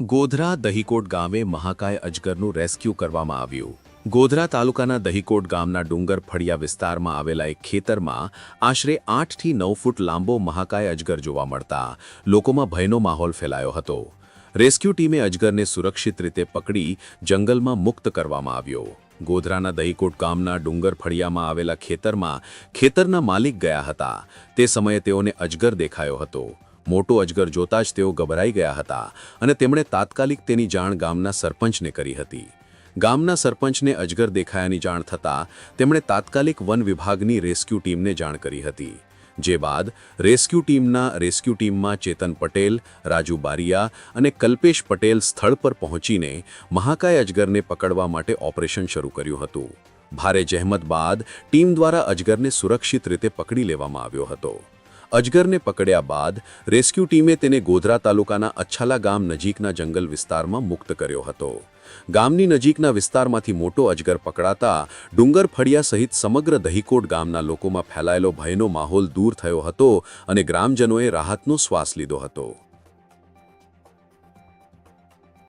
ગોધરા દહીકોટ ગામે મહાકાય અજગરનું રેસ્ક્યુ કરવામાં આવ્યું. ગોધરા તાલુકાના દહીકોટ ગામના ડુંગર ફળિયા વિસ્તારમાં આવેલા એક ખેતરમાં આશરે આઠથી નવ ફૂટ લાંબો મહાકાય અજગર જોવા મળતા લોકોમાં ભયનો માહોલ ફેલાયો હતો. રેસ્ક્યુ ટીમે અજગરને સુરક્ષિત રીતે પકડી જંગલમાં મુક્ત કરવામાં આવ્યો. ગોધરાના દહીકોટ ગામના ડુંગર ફળિયામાં આવેલા ખેતરમાં ખેતરના માલિક ગયા હતા. તે સમયે તેઓને અજગર દેખાયો હતો. મોટો અજગર જોતા જ તેઓ ગભરાઈ ગયા હતા અને તેમણે તાત્કાલિક તેની જાણ ગામના સરપંચને કરી હતી. ગામના સરપંચને અજગર દેખાયાની જાણ થતાં તેમણે તાત્કાલિક વન વિભાગની રેસ્ક્યુ ટીમને જાણ કરી હતી. જે બાદ રેસ્ક્યુ ટીમના રેસ્ક્યુ ટીમમાં ચેતન પટેલ, રાજુ બારિયા અને કલ્પેશ પટેલ સ્થળ પર પહોંચીને મહાકાય અજગરને પકડવા માટે ઓપરેશન શરૂ કર્યું હતું. ભારે જહેમત બાદ ટીમ દ્વારા અજગરને સુરક્ષિત રીતે પકડી લેવામાં આવ્યો હતો. અજગરને પકડ્યા બાદ રેસ્ક્યુ ટીમે તેને ગોધરા તાલુકાના અચ્છાલા ગામ નજીકના જંગલ વિસ્તારમાં મુક્ત કર્યો હતો. ગામની નજીકના વિસ્તારમાંથી મોટો અજગર પકડાતા ડુંગર ફળિયા સહિત સમગ્ર દહીકોટ ગામના લોકોમાં ફેલાયેલો ભયનો માહોલ દૂર થયો હતો અને ગ્રામજનોએ રાહતનો શ્વાસ લીધો હતો.